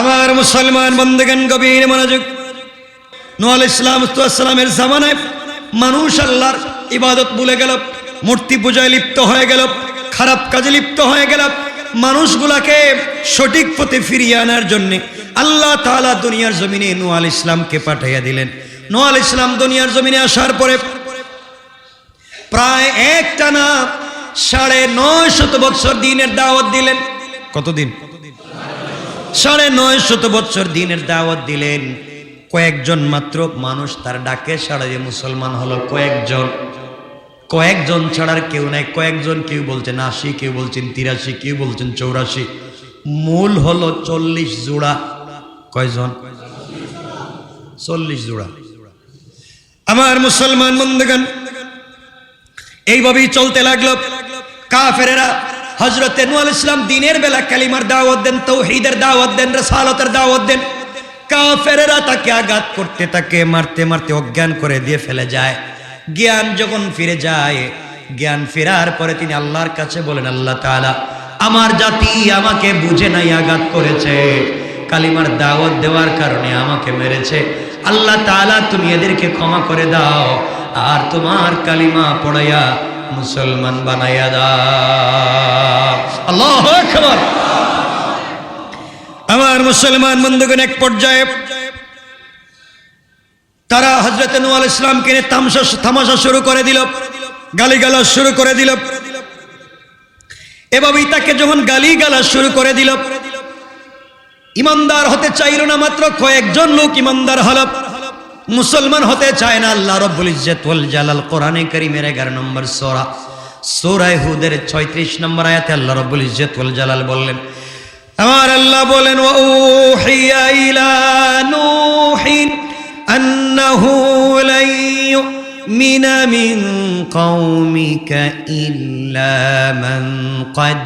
আমার মুসলমান বন্ধুগণ, গভীর মনোযোগ। নোয়াল ইসলাম ইসলামের জামানায় মানুষ আল্লাহর ইবাদত ভুলে গেল, মূর্তি পূজায় লিপ্ত হয়ে গেল, খারাপ কাজে লিপ্ত হয়ে গেল। মানুষগুলাকে সঠিক পথে ফিরিয়ে আনার জন্যে আল্লাহ তাআলা দুনিয়ার জমিনে নোয়াল ইসলামকে পাঠাইয়া দিলেন। নোয়াল ইসলাম দুনিয়ার জমিনে আসার পরে প্রায় একটা না সাড়ে নয় শত বৎসর দিনের দাওয়াত দিলেন। কতদিন? সাড়ে নয় শত বৎসর দিনের দাওয়াত দিলেন। কয়েকজন মাত্র মানুষ তার ডাকে সাড়া দিয়ে মুসলমান হলো কয়েকজন। কয়েকজন ছাড়ার কেউ নাই, কয়েকজন কেউ বলছেন আশি, কেউ বলছেন তিরাশি, কেউ বলছেন চৌরাশি। মূল হলো চল্লিশ জোড়া। কয়জন? চল্লিশ জোড়া। আমার মুসলমান বন্ধুগণ, এইভাবেই চলতে লাগল। কাফেরেরা হজরত নুয়াল ইসলাম দিনের বেলা কালিমার দাওয়াত দেন, তৌহিদের দাওয়াত দেন, রসালতের দাওয়াত দেন। কাফেরেরা তাকে আঘাত করতে, তাকে মারতে মারতে অজ্ঞান করে দিয়ে ফেলে যায়। জ্ঞান যখন ফিরে যায়, জ্ঞান ফেরার পরে তিনি আল্লাহর কাছে বলেন, আল্লাহ তাআলা, আমার জাতি আমাকে বুঝে নাই আঘাত করেছে। কালিমার দাওয়াত দেওয়ার কারণে আমাকে মেরেছে। আল্লাহ তাআলা, তুমি এদেরকে ক্ষমা করে দাও। আর তোমার কালিমা পড়াইয়া মুসলমান বানাইয়া দাও। আকবার। আমার মুসলমান বন্ধুগণ, এক পর্যায়ে তারা হজরত নুয়াল ইসলামকে নিয়ে তামসা তামাশা শুরু করে দিল গালিগালা শুরু করে দিল। এভাবেই তাকে যখন গালি গালা শুরু করে দিল, ইমানদার হতে চাইল না মাত্র কয়েকজন লোক ইমানদার হল। মুসলমান হতে চায় না আল্লাহ রব্বুল ইজ্জত ওয়াল জালাল কোরআনে কারীমের 11 নম্বর সূরা সূরা হুদের 36 নম্বর আয়াতে আল্লাহ রব্বুল ইজ্জত ওয়াল জালাল বললেন আমার আল্লাহ বলেন ওয়া উহিয়া ইলা নূহিন আন্নাহু লাই ইউমিনা মিন কওমিকা ইল্লা মান قد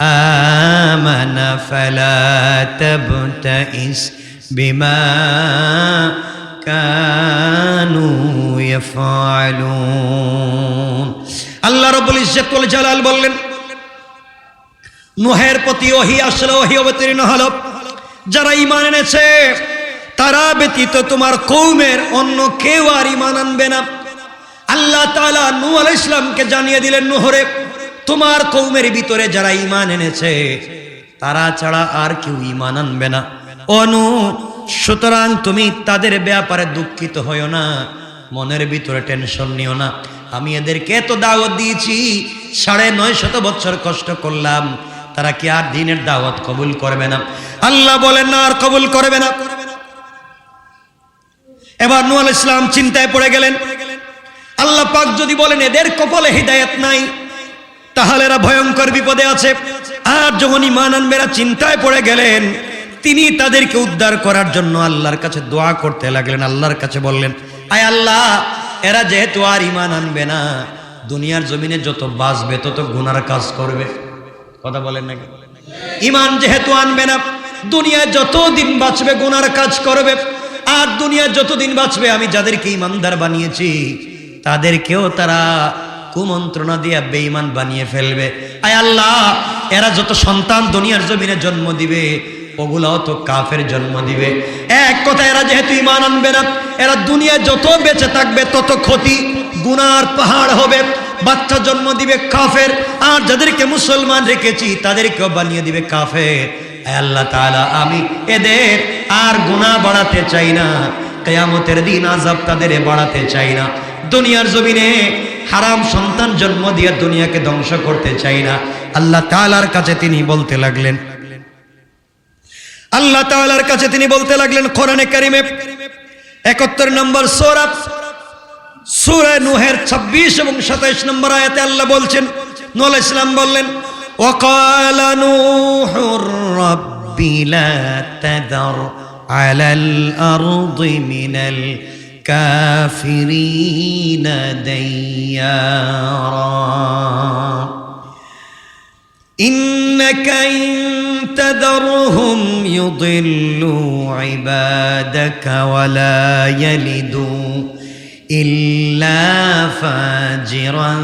آمن فلا تبتئس بما كانوا يفعلون আল্লাহ রব্বুল ইজ্জত ওয়াল জালাল বললেন নুহের প্রতি ওহি আসলে ওহি অবতীর্ণ হল যারা ইমান এনেছে তারা ব্যতীত তোমার কৌমের অন্য কেউ আর ইমান আনবে না আল্লাহ তাআলা নূহ আলাইহিস ইসলামকে জানিয়ে দিলেন নুহরে তোমার কৌমের ভিতরে যারা ইমান এনেছে তারা ছাড়া আর কেউ ইমান আনবে না অনু সুতরাং তুমি তাদের ব্যাপারে দুঃখিত হইও না, মনের ভিতরে টেনশন নিও না। আমি এদেরকে এত দাওয়াত দিয়েছি, সাড়ে নয় শত বছর কষ্ট করলাম, তারা কি আর দিনের দাওয়াত কবুল করবে না? আল্লাহ বলেন, না, আর কবুল করবে না। এবার নুয়াল ইসলাম চিন্তায় পড়ে গেলেন। আল্লাহ পাক যদি বলেন, এদের কপালে হৃদায়ত নাই, তাহলে এরা ভয়ঙ্কর বিপদে আছে। আর যখন ইমান আনবেরা চিন্তায় পড়ে গেলেন। তিনি তাদেরকে উদ্ধার করার জন্য আল্লাহর কাছে দোয়া করতে লাগলেন, আল্লাহর কাছে বললেন, আয় আল্লাহ, এরা যেহেতু আর ইমান আনবে না, দুনিয়ার জমিনে যত বাঁচবে তত গুনার কাজ করবে। কথা বলেন নাকি? ইমান যেহেতু আনবে না দুনিয়ায় যত দিন বাঁচবে গুনার কাজ করবে, আর দুনিয়া যতদিন বাঁচবে, আমি যাদেরকে ইমানদার বানিয়েছি, তাদেরকেও তারা কুমন্ত্রণা দিয়ে বেঈমান বানিয়ে ফেলবে। আয় আল্লাহ, এরা যত সন্তান দুনিয়ার জমিনে জন্ম দিবে ওগুলাও তো কাফের জন্ম দিবে। এক কথা এরা যেহেতু ইমান আনবে না, এরা দুনিয়ায় যত বেঁচে থাকবে, তত ক্ষতি, গুনার পাহাড় হবে। বাচ্চা জন্ম দিবে কাফের, আর যাদেরকে মুসলমান রেখেছি, তাদেরকেও বানিয়ে দিবে কাফের। আল্লাহ তাআলা, আমি এদের আর গুনাহ বাড়াতে চাই না। কেয়ামতের দিন আজাব তাদের বাড়াতে চাই না। দুনিয়ার জমিনে হারাম সন্তান জন্ম দিয়ে দুনিয়াকে ধ্বংস করতে চাই না। আল্লাহ তাআলার কাছে তিনি বলতে লাগলেন আল্লাহ তাআলার কাছে তিনি বলতে লাগলেন কোরআনে কারিমে একাত্তর নম্বর সৌরভ সূরা নূহের 26 এবং 27 নম্বর আয়াতে আল্লাহ বলছেন নূহ আলাইহিস সালাম বললেন وقال نوح رب لا تذر على الأرض من الكافرين ديارا إنك إن تذرهم يضلوا عبادك ولا يلدوا إلا فاجرا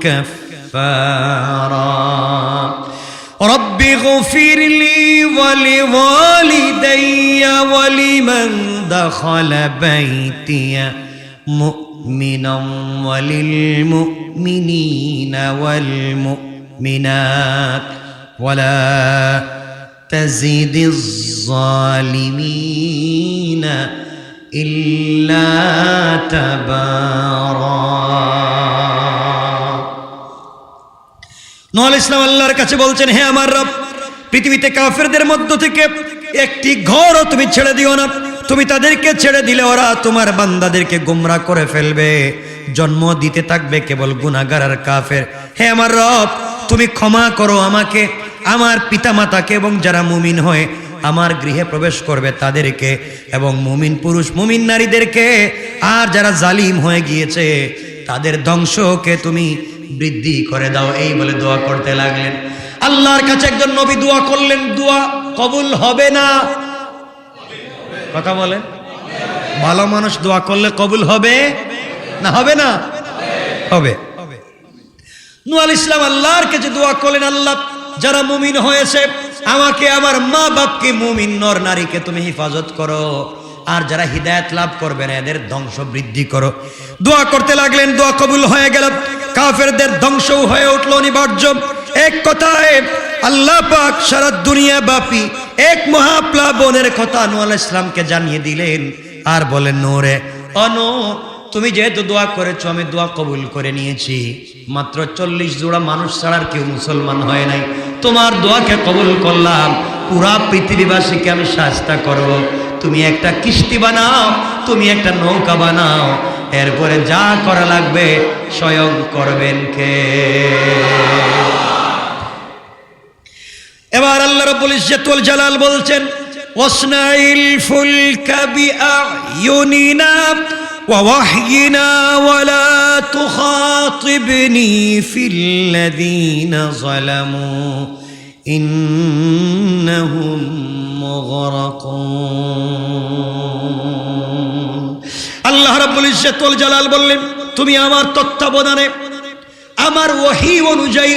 كفارا. رب اغفر لي ولوالدي ولمن دخل بيتي مؤمنا وللمؤمنين والمؤمنات ولا تزد الظالمين إلا تبارا নোয়াল ইসলাম আল্লাহর কাছে বলছেন হে আমার রব পৃথিবীতে কাফেরদের মধ্য থেকে একটি ঘরও তুমি ছেড়ে দিও না তুমি তাদেরকে ছেড়ে দিলে ওরা তোমার বান্দাদেরকে গুমরা করে ফেলবে জন্ম দিতে থাকবে কেবল গুনাগার আর কাফের হে আমার রব তুমি ক্ষমা করো আমাকে, আমার পিতামাতাকে এবং যারা মুমিন হয়ে, আমার গৃহে প্রবেশ করবে তাদেরকে এবং মুমিন পুরুষ, মুমিন নারীদেরকে আর যারা জালিম হয়ে গিয়েছে, তাদের ধ্বংসকে তুমি বৃদ্ধি করে দাও। এই বলে দোয়া করতে লাগলেন। আল্লাহর কাছে একজন নবী দোয়া করলেন, দোয়া কবুল হবে না। কথা বলেন। ভালো মানুষ দোয়া করলে কবুল হবে না? হবে না? হবে। নুয়াল ইসলাম আল্লাহর কাছে দোয়া করলেন, আল্লাহ, যারা মুমিন হয়েছে, আমাকে, আমার মা বাপকে মুমিন নর নারীকে তুমি হেফাজত করো। আর যারা হিদায়ত লাভ করবে না, এদের ধ্বংস বৃদ্ধি করো। দোয়া করতে লাগলেন, দোয়া কবুল হয়ে গেল। কাফেরদের ধ্বংসও হয়ে উঠল অনিবার্য। এক কথায়, আল্লাহ পাক সারা দুনিয়া বাপি এক মহাপ্লাবনের কথা নুয়াল ইসলামকে জানিয়ে দিলেন। আর বলেন, নোরে অনো তুমি যেহেতু দোয়া করেছ, আমি দোয়া কবুল করে নিয়েছি। মাত্র চল্লিশ জোড়া মানুষ ছাড়া আর কেউ মুসলমান হয় নাই। তোমার দোয়াকে কবুল করলাম, পুরা পৃথিবীবাসীকে আমি সাহস্তা করব। তুমি একটা কিস্তি বানাও, তুমি একটা নৌকা বানাও, এরপরে যা করা লাগবে স্বয়ং করবেন কে। এবার আল্লাহ রাব্বুল ইজ্জাতুল জালাল বলছেন, ওয়াসনাইল ফুলকা বিআয়ুনিনা ووحينا ولا تخاطبني في الذين ظلموا إنهم مغرقون আল্লাহ রাব্বুল ইজ্জাতুল জালাল বললেন তুমি আমার তত্ত্বাবধানে আমার ওহি অনুযায়ী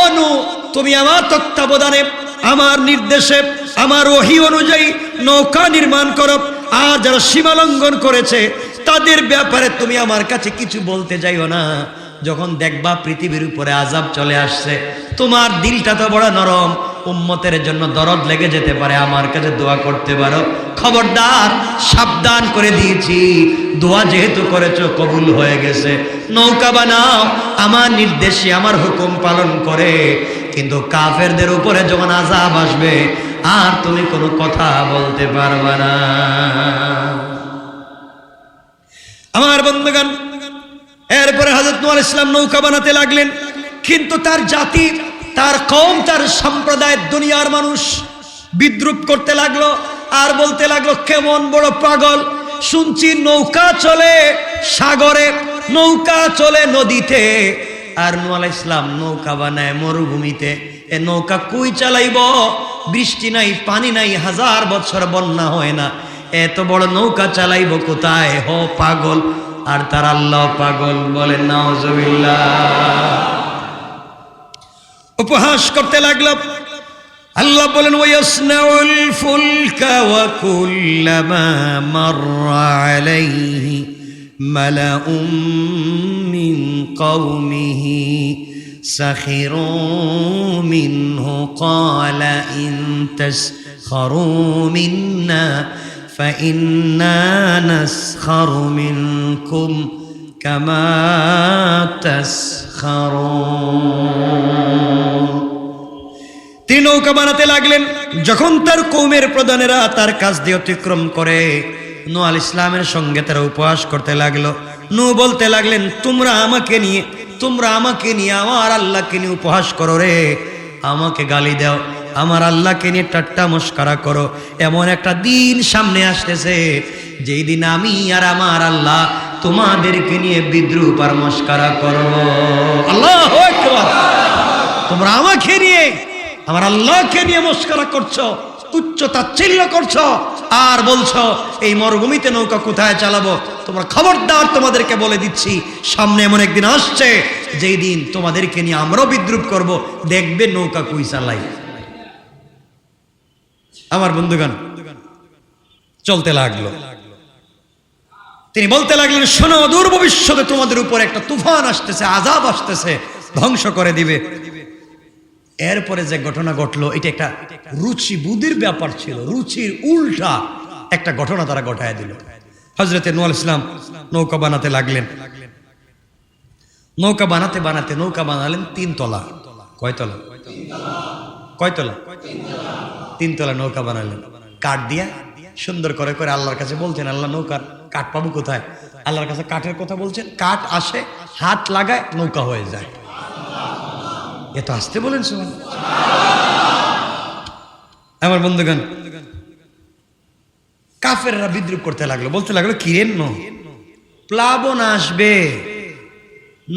অনু তুমি আমার তত্ত্বাবধানে আমার নির্দেশে আমার ওহি অনুযায়ী নৌকা নির্মাণ করো আর যারা সীমালঙ্ঘন করেছে তাদের ব্যাপারে তুমি আমার কাছে কিছু বলতে যাইও না। যখন দেখবা পৃথিবীর উপরে আজাব চলে আসছে, তোমার দিলটা তো বড় নরম, উম্মতের জন্য দরদ লেগে যেতে পারে, আমার কাছে দোয়া করতে পারো। খবরদার, সাবধান করে দিয়েছি, দোয়া যেহেতু করেছ, কবুল হয়ে গেছে। নৌকা বানাও, আমার নির্দেশে, আমার হুকুম পালন করে। কিন্তু কাফেরদের উপরে যখন আজাব আসবে, আর তুমি কোনো কথা বলতে পারবে না। আমার বন্ধুগান এরপরে হজরত নুয়াল ইসলাম নৌকা বানাতে লাগলেন। কিন্তু তার জাতি, তার কম তার সম্প্রদায়ের দুনিয়ার মানুষ বিদ্রুপ করতে লাগল আর বলতে লাগল, কেমন বড় পাগল! শুনছি নৌকা চলে সাগরে, নৌকা চলে নদীতে। আর নুয়াল ইসলাম নৌকা বানায় মরুভূমিতে। এ নৌকা কুই চালাইব? বৃষ্টি নাই, পানি নাই, হাজার বছর বন্যা হয় না। এত বড় নৌকা চালাইব কোথায় হ পাগল আর তার আল্লাহ পাগল বলেন নাউজুবিল্লাহ উপহাস করতে লাগলো আল্লাহ বলেন ওয়াসনাউল ফুলকা ওয়া কুল্লামা মাররা আলাইহি মালাউম মিন কওমিহি سخروا منه قال إن تسخروا منا فإنا نسخر منكم كما تسخرون তিনি নৌকা বানাতে লাগলেন যখন তার কৌমের প্রধানেরা তার কাজ দিয়ে অতিক্রম করে নু আল ইসলামের সঙ্গে তারা উপহাস করতে লাগলো নু বলতে লাগলেন তোমরা আমাকে নিয়ে তোমরা আমাকে নিয়ে আমার আল্লাহকে নিয়ে উপহাস করো রে আমাকে গালি দাও আমার আল্লাহকে নিয়ে টাট্টা মস্কারা করো। এমন একটা দিন সামনে আসতেছে, যেই দিন আমি আর আমার আল্লাহ তোমাদেরকে নিয়ে বিদ্রুপ আর মস্কারা করব আল্লাহ তোমরা আমাকে নিয়ে, আমার আল্লাহকে নিয়ে মস্কারা করছ, উচ্চ তাচ্ছিল্য করছ, আর বলছো, এই মরুভূমিতে নৌকা কোথায় চালাবো? তোমরা খবরদার তোমাদেরকে বলে দিচ্ছি, সামনে এমন একদিন আসছে, যেই দিন তোমাদেরকে নিয়ে আমরাও বিদ্রুপ করব। দেখবে নৌকা কুই চালাই আমার বন্ধুগণ, চলতে লাগল। তিনি বলতে লাগলেন, শোনো, দূর ভবিষ্যতে তোমাদের উপর একটা তুফান আসতেছে আজাব আসতেছে, ধ্বংস করে দিবে। এরপরে যে ঘটনা ঘটলো, এটা একটা রুচি বুদ্ধির ব্যাপার ছিল, রুচির উল্টা একটা ঘটনা তারা ঘটায় দিল। হজরতে নুয়াল ইসলাম নৌকা বানাতে লাগলেন। নৌকা বানাতে বানাতে নৌকা বানালেন তিন তলা কয়তলা? কয়তলা? তিনতলা নৌকা বানালেন। কাঠ দিয়া সুন্দর করে করে আল্লাহর কাছে বলছেন, আল্লাহ নৌকার কাঠ পাবো কোথায়? আল্লাহর কাছে কাঠের কথা বলছেন, কাঠ আসে, হাত লাগায় নৌকা হয়ে যায়। এ তো আসতে বলেন সুমান আমার বন্ধুগান কাফেররা বিদ্রুপ করতে লাগল। বলতে লাগল কিরেন ন? প্লাবন আসবে,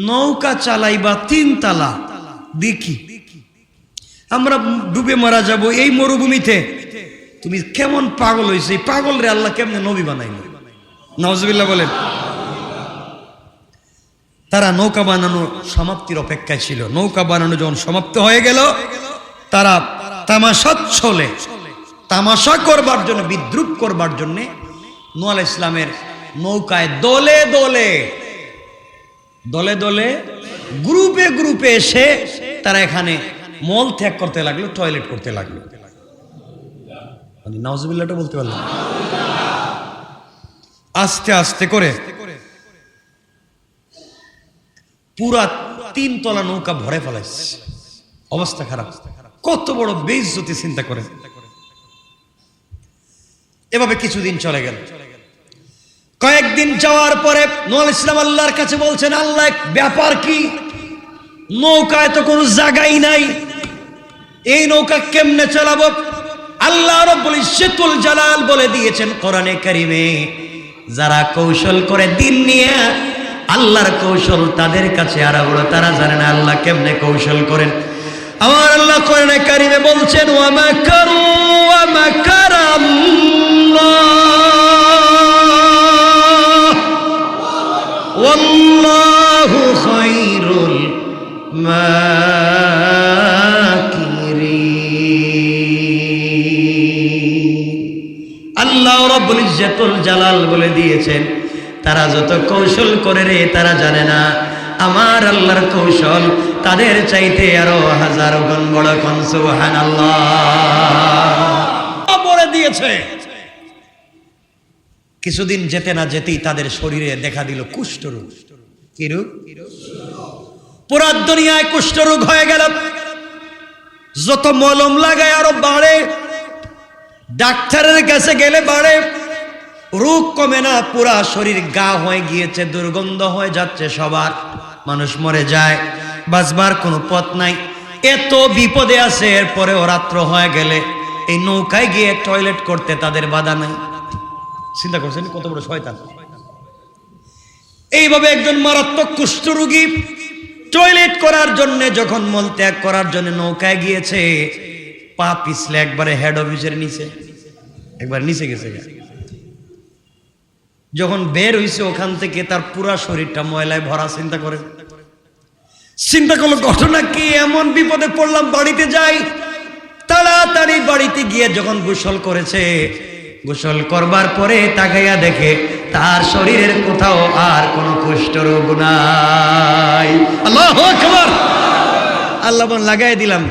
নৌকা চালাইবা তিন তালা দেখি। আমরা ডুবে মারা যাব এই মরুভূমিতে। তুমি কেমন পাগল হয়েছে পাগল রে আল্লাহ কেমনে নবী বানাইল? নজবিল্লা বলেন। তারা নৌকা বানানোর সমাপ্তির অপেক্ষায় ছিল। নৌকা বানানো যখন সমাপ্ত হয়ে গেল, তারা তামাশা ছলে তামাশা করবার জন্য, বিদ্রুপ করবার জন্য নোয়াল ইসলামের নৌকায় দলে দলে দলে দলে, গ্রুপে গ্রুপে এসে তারা এখানে মল ত্যাগ করতে লাগল টয়লেট করতে লাগল। মানে নাউজুবিল্লাহটা বলতে পারলাম। আস্তে আস্তে করে। পুরা তিন তলা নৌকা ভরে ফেলাইছে। অবস্থা খারাপ। কত বড় বেইজ্জতি চিন্তা করে। এভাবে কিছুদিন চলে গেল। কয়েকদিন যাওয়ার পরে নোয়াল ইসলাম আল্লাহর কাছে বলছেন আল্লাহ ব্যাপার কি? নৌকায় তো কোনো জায়গাই নাই। এই নৌকা কেমনে চালাবো আল্লাহ রব্বুল ইজ্জতুল জালাল বলে দিয়েছেন কোরআনে কারিমে যারা কৌশল করে দিন নিয়ে আল্লাহর কৌশল তাদের কাছে আর বড় তারা জানে না আল্লাহ কেমনে কৌশল করেন আমার আল্লাহ কোরআনে কারিমে বলছেন ওয়া মাকারু ওয়া মাকারাল্লাহ والله خير الماكرين রব্বুল ইজ্জাতুল জালাল বলে দিয়েছেন, তারা যত কৌশল করে রে তারা জানে না। আমার আল্লাহর কৌশল তাদের চাইতে আরও হাজার গুণ বড় কোন? বলে দিয়েছে। কিছুদিন যেতে না যেতেই তাদের শরীরে দেখা দিল কুষ্ঠরোগ কি রোগ? পুরা দুনিয়ায় কুষ্ঠরোগ হয়ে গেল। যত মলম লাগায় আরও বাড়ে ডাক্তারের কাছে গেলে বাড়ে, রোগ কমে না, পুরা শরীর গা হয়ে গিয়েছে, দুর্গন্ধ হয়ে যাচ্ছে সবার, মানুষ মরে যায়, বাঁচবার কোনো পথ নাই। এত বিপদে আছে, এরপরেও রাত্র হয়ে গেলে, এই নৌকায় গিয়ে টয়লেট করতে তাদের বাধা নাই। চিন্তা করছেন কত বড় শয়তান? এইভাবে একজন মারাত্মক কুষ্ঠরোগী টয়লেট করার জন্য, যখন মল ত্যাগ করার জন্য নৌকায় গিয়েছে পা পিছলে একবারে হেড অফিসের নিচে। একবার নিচে গেছে যখন বের হইছে ওখান থেকে তার পুরা শরীরটা ময়লায় ভরা চিন্তা করে। চিন্তা করল, ঘটনা কি? এমন বিপদে পড়লাম, বাড়িতে যাই। তাড়াতাড়ি বাড়িতে গিয়ে যখন গোসল করেছে, গোসল করবার পরে তাকাইয়া দেখে তার শরীরের কোথাও আর কোনো কুষ্ঠ রোগ নাই। আল্লাহ আল্লাহ লাগাই দিলাম।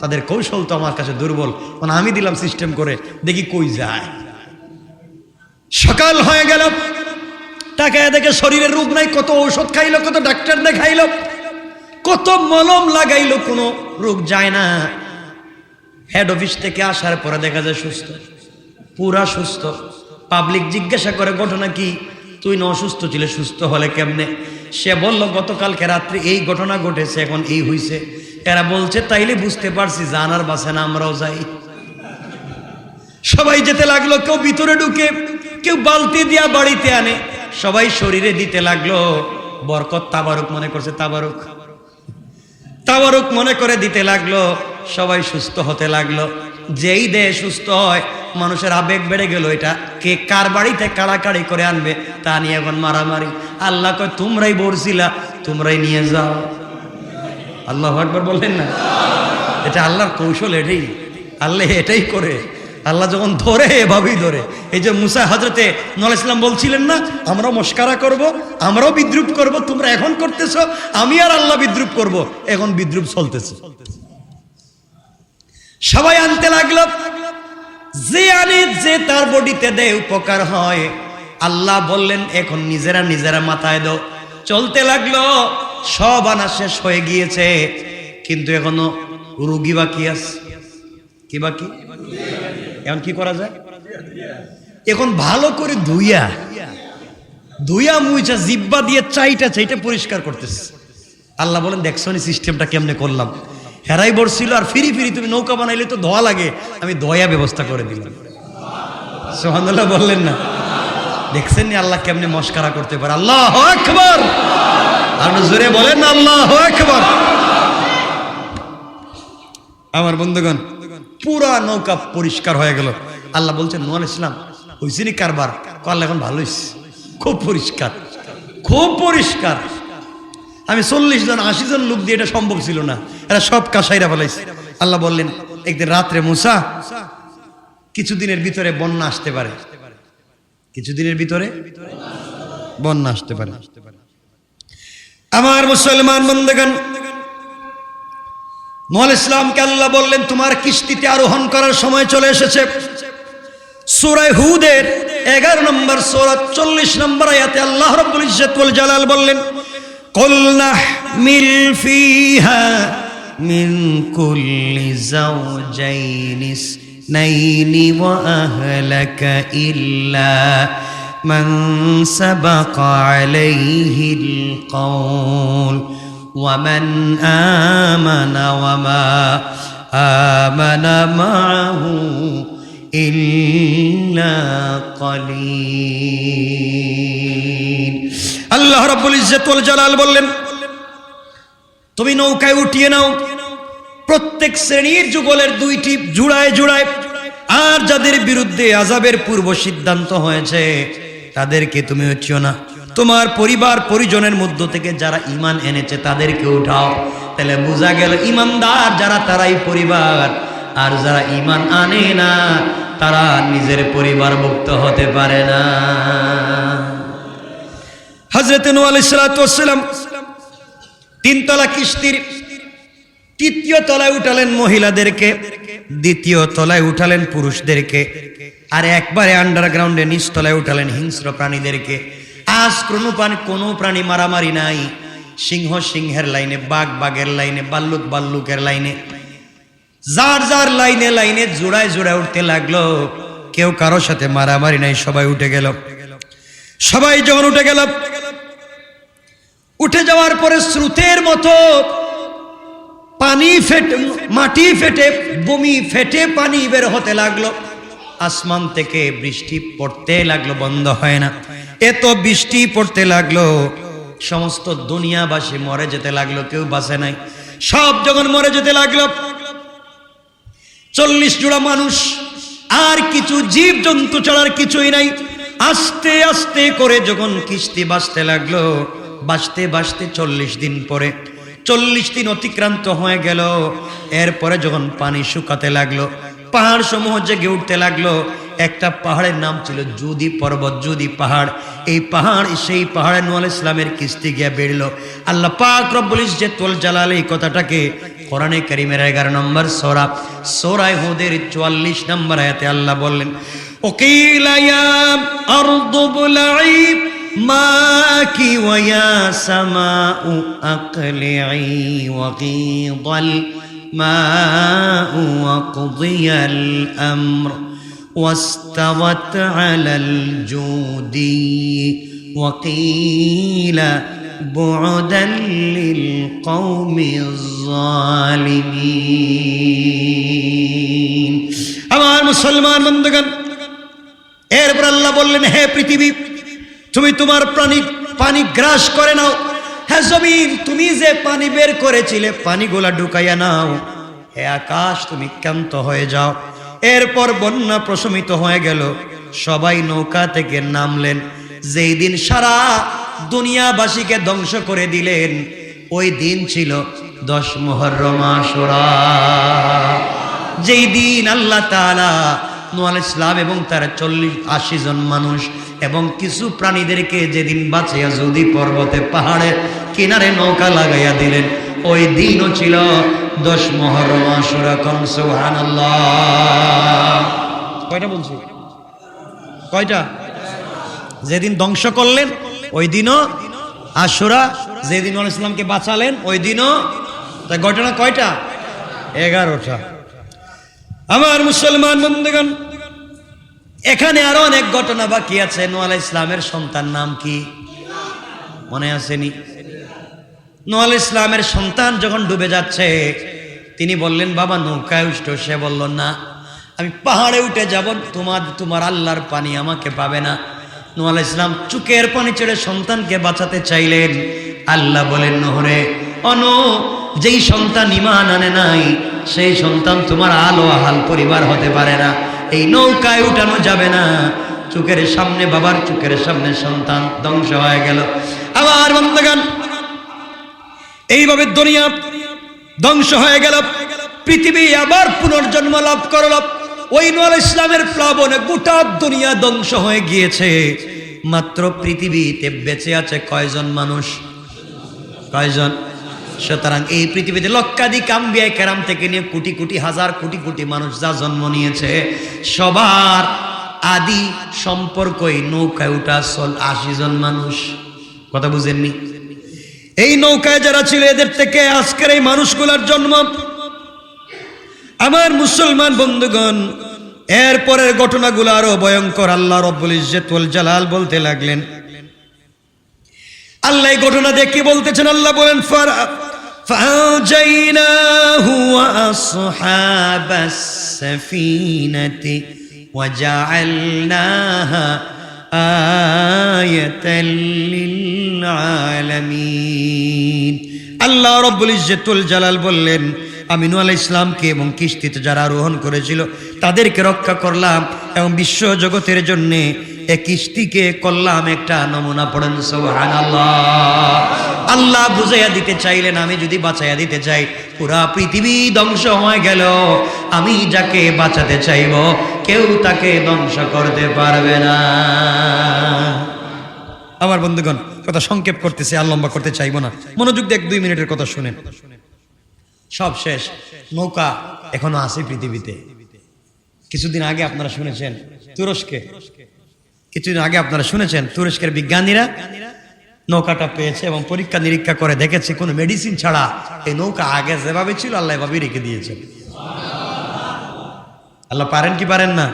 তাদের কৌশল তো আমার কাছে দুর্বল। মানে আমি দিলাম সিস্টেম করে, দেখি কই যায়। সকাল হয়ে গেল, তাকায় দেখে শরীরের রোগ নাই, কত ঔষধ খাইলো, কত ডাক্তার দেখাইলো, কত মলম লাগাইলো, কোনো রোগ যায় না। হেড অফিস থেকে আসার পরে দেখা যায় সুস্থ, পুরা সুস্থ। পাবলিক জিজ্ঞাসা করে, ঘটনা কি? তুই না অসুস্থ ছিলে, সুস্থ হলে কেমনে? সে বলল, গতকালকে রাত্রে এই ঘটনা ঘটেছে, এখন এই হইছে। এরা বলছে, তাইলে বুঝতে পারছি, জানার বাসে না, আমরাও যাই। সবাই যেতে লাগল, কেউ ভিতরে ঢুকে, কেউ বালতি দিয়া বাড়িতে আনে। সবাই শরীরে দিতে লাগল, বরকত তাবারুক মনে করছে, তাবারুক। তাবারুক মনে করে দিতে লাগল, সবাই সুস্থ হতে লাগল। যেই দেহ সুস্থ হয়, মানুষের আবেগ বেড়ে গেল এটা। কে কার বাড়িতে কাড়াকাড়ি করে আনবে, তা নিয়ে এখন মারামারি। আল্লাহ কয়, তোমরাই বলছিলা তোমরাই নিয়ে যাও। আল্লাহ একবার বললেন না? এটা আল্লাহর কৌশল এটাই। আল্লাহ এটাই করে। আল্লাহ যখন ধরে, এভাবেই ধরে। এই যে মুসা হজরতে নল ইসলাম বলছিলেন না, আমরাও মস্কারা করব, আমরাও বিদ্রুপ করব, তোমরা এখন করতেছ, আমি আর আল্লাহ বিদ্রুপ করব, এখন বিদ্রুপ চলতেছে। সবাই আনতে লাগল। যে আনে, যে তার বডিতে দেয় উপকার হয়। আল্লাহ বললেন, এখন নিজেরা নিজেরা মাথায় দাও। চলতে লাগল। সব আনা শেষ হয়ে গিয়েছে। কিন্তু এখনও রুগী বাকি আছে। কি বাকি? এখন কি করা যায়? এখন ভালো করে ধুইয়া ধুইয়া মুইচা জিব্বা দিয়ে চাইটা চাইটা পরিষ্কার করতেছে। আল্লাহ বলেন, দেখছ সিস্টেমটা কেমনে করলাম? হেরাই বসছিল আর ফিরি ফিরি তুমি নৌকা বানাইলে তো ধোয়া লাগে। আমি ধোয়া ব্যবস্থা করে দিলাম। সোহানুল্লাহ বললেন না। দেখছেন নি আল্লাহ কেমনে মস্কারা করতে পারে। আল্লাহ আকবর! আপনি জোরে বলেন না, আল্লাহ আকবর! আমার বন্ধুগণ, পুরা নৌকা পরিষ্কার হয়ে গেল। আল্লাহ বলছেন, নোয়াল ইসলাম হয়েছে নি কারবার? করলে এখন ভালো খুব পরিষ্কার। খুব পরিষ্কার। আমি চল্লিশ জন, আশি জন লোক দিয়ে এটা সম্ভব ছিল না। এরা সব কাসাইরা ফেলাইছে। আল্লাহ বললেন, একদিন রাত্রে মুসা কিছুদিনের ভিতরে বন্যা আসতে পারে। কিছুদিনের ভিতরে বন্যা আসতে পারে। আমার মুসলমান বন্ধুগণ নোয়াল ইসলামকে আল্লাহ বললেন, তোমার কিস্তিতে আরোহণ করার সময় চলে এসেছে। সুরায় হুদের এগারো নম্বর, সোরা চল্লিশ নম্বর আয়াতে আল্লাহ রব্বুল ইজ্জতুল জালাল বললেন قل نحمل فيها من كل زوجين اثنين وأهلك إلا من سبق عليه القول ومن آمن وما آمن معه إلا قليل আল্লাহ রাব্বুল ইজ্জতুল জালাল বললেন, তুমি নৌকায় উঠিয়ে নাও। প্রত্যেক শ্রেণির যুগলের দুইটি জুড়ায় জুড়ায় আর যাদের বিরুদ্ধে আজাবের পূর্ব সিদ্ধান্ত হয়েছে, তাদেরকে তুমি উঠিও না। তোমার পরিবার পরিজনের মধ্য থেকে যারা ইমান এনেছে, তাদেরকে উঠাও। তাহলে বোঝা গেল ইমানদার যারা, তারাই পরিবার। আর যারা ইমান আনে না, তারা নিজের পরিবার মুক্ত হতে পারে না। হজরত আলাইসালাম তিনতলা কিস্তির তৃতীয় তলায় উঠালেন মহিলাদেরকে, দ্বিতীয় তলায় উঠালেন পুরুষদেরকে আর একবারে আন্ডারগ্রাউন্ডে নিচতলায় উঠালেন হিংস্র প্রাণীদেরকে। আজ কোনো প্রাণী কোনো প্রাণী মারামারি নাই। সিংহ সিংহের লাইনে, বাঘ বাঘের লাইনে, বাল্লুক বাল্লুকের লাইনে। যার যার লাইনে লাইনে জোড়ায় জোড়ায় উঠতে লাগল, কেউ কারও সাথে মারামারি নাই, সবাই উঠে গেল। সবাই যখন উঠে গেল উঠে যাওয়ার পরে স্রোতের মতো পানি ফেটে, মাটি ফেটে, বমি ফেটে পানি বের হতে লাগল। আসমান থেকে বৃষ্টি পড়তে লাগল, বন্ধ হয় না। এত বৃষ্টি পড়তে লাগল, সমস্ত দুনিয়াবাসী মরে যেতে লাগল, কেউ বাঁচে নাই। সব যখন মরে যেতে লাগল, চল্লিশ জোড়া মানুষ, আর কিছু জীব জন্তু ছাড়ার কিছুই নাই। আস্তে আস্তে করে যখন কিস্তি বাঁচতে লাগল বাঁচতে বাঁচতে চল্লিশ দিন পরে, চল্লিশ দিন অতিক্রান্ত হয়ে গেল। এরপরে যখন পানি শুকাতে লাগল, পাহাড় সমূহ জেগে উঠতে লাগল, একটা পাহাড়ের নাম ছিল যদি পর্বত, যদি পাহাড়। এই পাহাড়, সেই পাহাড়ে নোয়াল ইসলামের কিস্তি গিয়া বেড়লো। আল্লাহ পাক যে তোল জালাল এই কথাটাকে কোরআনে কারিমের এগারো নম্বর সোরা সোরায় হুদের চুয়াল্লিশ নম্বর আয়াতে আল্লাহ বললেন ওকিলায়া আর বুলাই ابلعي ماك ويا سماء أقلعي وغيض الماء وقضي الأمر واستوت على الجودي وقيل بعدا للقوم الظالمين আমার মুসলমান বন্ধুগণ এরপর আল্লাহ বললেন হে পৃথিবী তুমি তোমার প্রাণী, পানি গ্রাস করে নাও। হ্যাঁ জমিন, তুমি যে পানি বের করেছিলে, পানিগুলা ঢুকাইয়া নাও। হে আকাশ, তুমি ক্লান্ত হয়ে যাও। এরপর বন্যা প্রশমিত হয়ে গেল। সবাই নৌকা থেকে নামলেন। যেই দিন সারা দুনিয়াবাসীকে ধ্বংস করে দিলেন, ওই দিন ছিল দশ মহরম আশুরা। যেই দিন আল্লাহ তাআলা নোয়াল ইসলাম এবং তার চল্লিশ আশি জন মানুষ এবং কিছু প্রাণীদেরকে যেদিন বাঁচিয়া যদি পর্বতে পাহাড়ে কিনারে নৌকা লাগাইয়া দিলেন, ওই দিনও ছিল দশ মহরম আশুরা সুবহানাল্লাহ। কয়টা বলছি? কয়টা? যেদিন ধ্বংস করলেন, ওই দিনও আশুরা, যেদিন আল ইসলামকে বাঁচালেন, ওই দিনও তা ঘটনা কয়টা? এগারোটা। আমার মুসলমান বন্ধুগণ, এখানে আরও অনেক ঘটনা বাকি আছে। নোয়াল ইসলামের সন্তান নাম কি? মনে আসেনি। নোয়াল ইসলামের সন্তান যখন ডুবে যাচ্ছে, তিনি বললেন, বাবা, নৌকায় উঠত সে বলল, না, আমি পাহাড়ে উঠে যাব, তোমার তোমার আল্লাহর পানি আমাকে পাবে না। নোয়াল ইসলাম চুকের পানি ছেড়ে সন্তানকে বাঁচাতে চাইলেন। আল্লাহ বলেন, নহরে অন যেই সন্তান ইমান আনে নাই, সেই সন্তান তোমার আলো আহাল পরিবার হতে পারে না। এই নৌকায় উঠানো যাবে না। চুকের সামনে বাবার চুকের সামনে সন্তান ধ্বংস হয়ে গেল। আবার বন্ধগান এইভাবে দুনিয়া ধ্বংস হয়ে গেল। পৃথিবী আবার পুনর্জন্ম লাভ করল। ওই নোয়াল ইসলামের প্লাবনে গোটা দুনিয়া ধ্বংস হয়ে গিয়েছে। মাত্র পৃথিবীতে বেঁচে আছে কয়জন মানুষ? কয়জন? সুতরাং এই পৃথিবীতে লক্ষাধিক আম্বিয়া কেরাম থেকে নিয়ে কোটি কোটি, হাজার কোটি কোটি মানুষ যা জন্ম নিয়েছে, সবার আদি সম্পর্কই নৌকায় উঠা চল আশি জন মানুষ। কথা বুঝেননি? এই নৌকায় যারা ছিল, এদের থেকে আজকের এই মানুষগুলার জন্ম। আমার মুসলমান বন্ধুগণ, এরপরের ঘটনাগুলো আরও ভয়ঙ্কর। আল্লাহ রব্বুল ইজ্জতুল জালাল বলতে লাগলেন আল্লাহ এই ঘটনা দেখে বলতেছেন আল্লাহ বলেন ফার فأنجيناه وأصحاب السفينة وجعلناها آية للعالمين আল্লাহ রব্বুল ইজ্জতুল জালাল বললেন আমি নূহ আলাইহিস ইসলামকে এবং কিস্তিতে যারা আরোহণ করেছিল তাদেরকে রক্ষা করলাম এবং বিশ্ব জগতের জন্য কিস্তিকে করলাম একটা নমুনা পড়েন আল্লাহ বুঝাইয়া দিতে চাইলেন, আমি যদি বাঁচাইয়া দিতে চাই, পুরা পৃথিবী ধ্বংস হয়ে গেল। আমি যাকে বাঁচাতে চাইব, কেউ তাকে ধ্বংস করতে পারবে না। আমার বন্ধুগণ, কথা সংক্ষেপ করতেছে, আর লম্বা করতে চাইব না। মনোযোগ দিয়ে এক দুই মিনিটের কথা শুনেন। সব শেষ। নৌকা এখনও আছে পৃথিবীতে। কিছুদিন আগে আপনারা শুনেছেন, তুরস্কে। কিছুদিন আগে আপনারা শুনেছেন, তুরস্কের বিজ্ঞানীরা নৌকাটা পেয়েছে এবং পরীক্ষা নিরীক্ষা করে দেখেছে, কোনো মেডিসিন ছাড়া এই নৌকা আগে যেভাবে ছিল, আল্লাহ এভাবেই রেখে দিয়েছে। আল্লাহ পারেন কি পারেন না?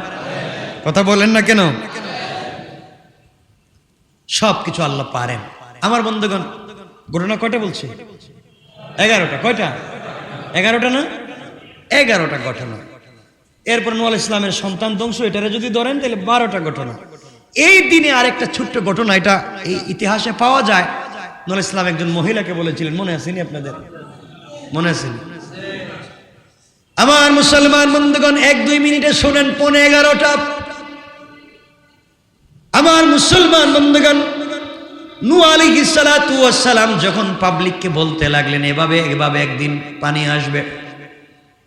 কথা বলেন না কেন? সব কিছু আল্লাহ পারেন। আমার বন্ধুগণ, ঘটনা কয়টা বলছি? এগারোটা। কয়টা? এগারোটা না? এগারোটা ঘটনা। এরপর নোয়াল ইসলামের সন্তান ধ্বংস, এটারে যদি ধরেন, তাহলে বারোটা ঘটনা। এই দিনে আরেকটা ছোট্ট ঘটনা, এটা এই ইতিহাসে পাওয়া যায়। নোয়াল ইসলাম একজন মহিলাকে বলেছিলেন, মনে আসেনি আপনাদের? মনে আসেনি আমার মুসলমান বন্ধুগণ, এক দুই মিনিটে শোনেন, পনে এগারোটা। আমার মুসলমান বন্ধুগণ, নু আলী সালাম যখন পাবলিককে বলতে লাগলেন, এভাবে এভাবে একদিন পানি আসবে।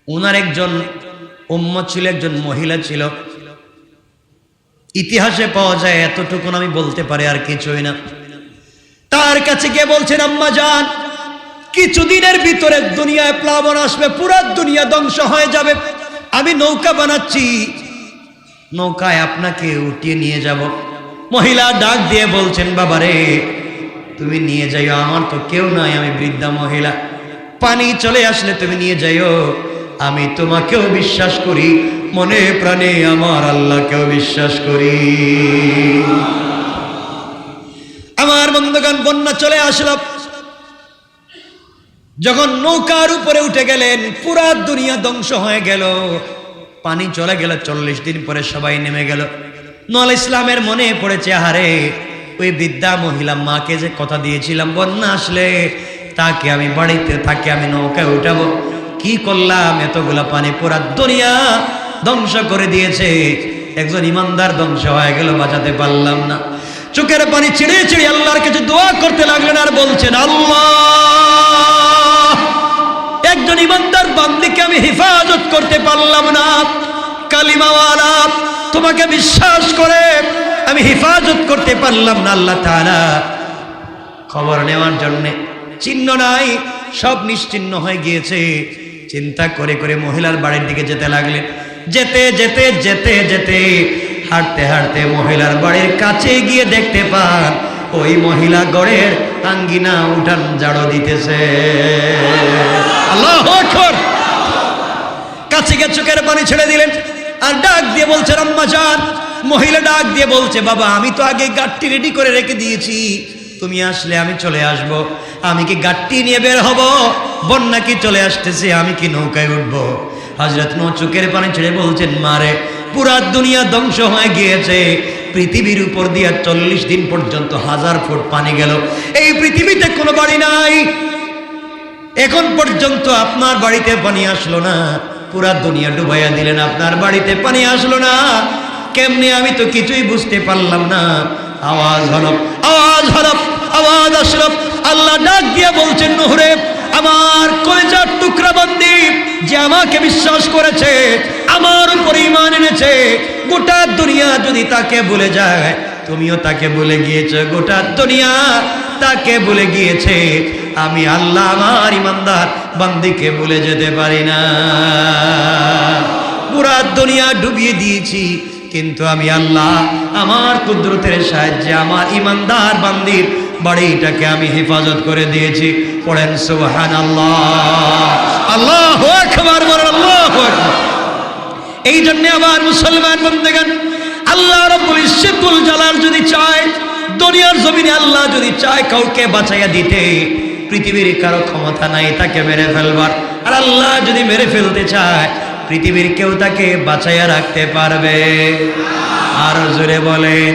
ওনার একজন উম্মত ছিল, একজন মহিলা ছিল। ইতিহাসে পাওয়া যায়, এতটুকু আমি বলতে পারি আর কিছুই না। তার কাছে গিয়ে বলছেন, আম্মা যান কিছুদিনের ভিতরে দুনিয়ায় প্লাবন আসবে, পুরো দুনিয়া ধ্বংস হয়ে যাবে। আমি নৌকা বানাচ্ছি। নৌকায় আপনাকে উঠিয়ে নিয়ে যাব। মহিলা ডাক দিয়ে বলছেন, বাবারে, তুমি নিয়ে যাইও, আমার তো কেউ নাই, আমি বৃদ্ধা মহিলা। পানি চলে আসলে তুমি নিয়ে যাইও। আমি তোমাকেও বিশ্বাস করি, মনে প্রাণে আমার আল্লাহকেও বিশ্বাস করি। আমার বন্ধুগান বন্যা চলে আসলো। যখন নৌকার উপরে উঠে গেলেন, পুরা দুনিয়া ধ্বংস হয়ে গেল। পানি চলে গেল, চল্লিশ দিন পরে সবাই নেমে গেল। নল ইসলামের মনে পড়েছে হারে ওই বৃদ্ধা মহিলা মাকে যে কথা দিয়েছিলাম, বন্যা আসলে, তাকে আমি বাড়িতে, তাকে আমি নৌকায় উঠাবো। কি করলাম? এতগুলা পানি পুরা দুনিয়া ধ্বংস করে দিয়েছে। একজন ইমানদার ধ্বংস হয়ে গেল, বাঁচাতে পারলাম না। চোখের পানি ছিঁড়ে ছিঁড়ে আল্লাহর কাছে দোয়া করতে লাগলেন আর বলছেন, আল্লাহ, একজন ইমানদার বান্দিকে আমি হেফাজত করতে পারলাম না। কালিমাওয়ালা, তোমাকে বিশ্বাস করে আমি হেফাজত করতে পারলাম না আল্লাহ তাআলা। খবর নেওয়ার জন্য চিহ্ন নাই, সব নিশ্চিহ্ন হয়ে গিয়েছে। চিন্তা করে করে মহিলার বাড়ির দিকে যেতে লাগলেন। যেতে যেতে যেতে যেতে হাঁটতে হাঁটতে মহিলার বাড়ির কাছে গিয়ে দেখতে পান, ওই মহিলা গড়ের আঙ্গিনা উঠান জাড়ো দিতেছে। কাছে গিয়ে চোখের পানি ছেড়ে দিলেন আর ডাক দিয়ে বলছে যান মহিলা ডাক দিয়ে বলছে, বাবা, আমি তো আগে গাঠটি রেডি করে রেখে দিয়েছি। তুমি আসলে আমি চলে আসব। আমি কি গাঠটি নিয়ে বের হব? বন্যা কি চলে আসতেছে? আমি কি নৌকায় উঠব? হজরত নো চোখের পানি ছেড়ে বলছেন, মারে, পুরা দুনিয়া ধ্বংস হয়ে গিয়েছে। পৃথিবীর উপর দিয়ে চল্লিশ দিন পর্যন্ত হাজার ফুট পানি গেল। এই পৃথিবীতে কোনো বাড়ি নাই। এখন পর্যন্ত আপনার বাড়িতে পানি আসলো না। পুরা দুনিয়া ডুবাইয়া দিলেন, আপনার বাড়িতে পানি আসলো না। কেমনে আমি তো কিছুই বুঝতে পারলাম না। আওয়াজ হলপ আওয়াজ হলপ আওয়াজ আসলো। আল্লাহ ডাক দিয়ে বলছেন, নহরে, আমার কলেজার টুকরা বন্দি যে আমাকে বিশ্বাস করেছে, আমার উপর ইমান এনেছে, গোটা দুনিয়া যদি তাকে বলে যায়, তুমিও তাকে বলে গিয়েছো, গোটা দুনিয়া তাকে বলে গিয়েছে। আমি আল্লাহ, আমার ইমানদার বান্দিকে বলে যেতে পারি না। পুরা দুনিয়া ডুবিয়ে দিয়েছি, কিন্তু আমি আল্লাহ, আমার কুদরতের সাহায্যে, আমার ইমানদার বান্দির বাড়িটাকে আমি হেফাজত করে দিয়েছি। পড়েন সুবহান আল্লাহ আল্লাহ এই জন্য আবার মুসলমান বন্দেগান আল্লাহ রব্বুল জালাল যদি চায়, দুনিয়ার জমিনে আল্লাহ যদি চায়, কাউকে বাঁচাইয়া দিতে পৃথিবীর কারও ক্ষমতা নাই, তাকে মেরে ফেলবার। আর আল্লাহ যদি মেরে ফেলতে চায়, পৃথিবীর কেউ তাকে বাঁচাইয়া রাখতে পারবে। আর জোরে বলেন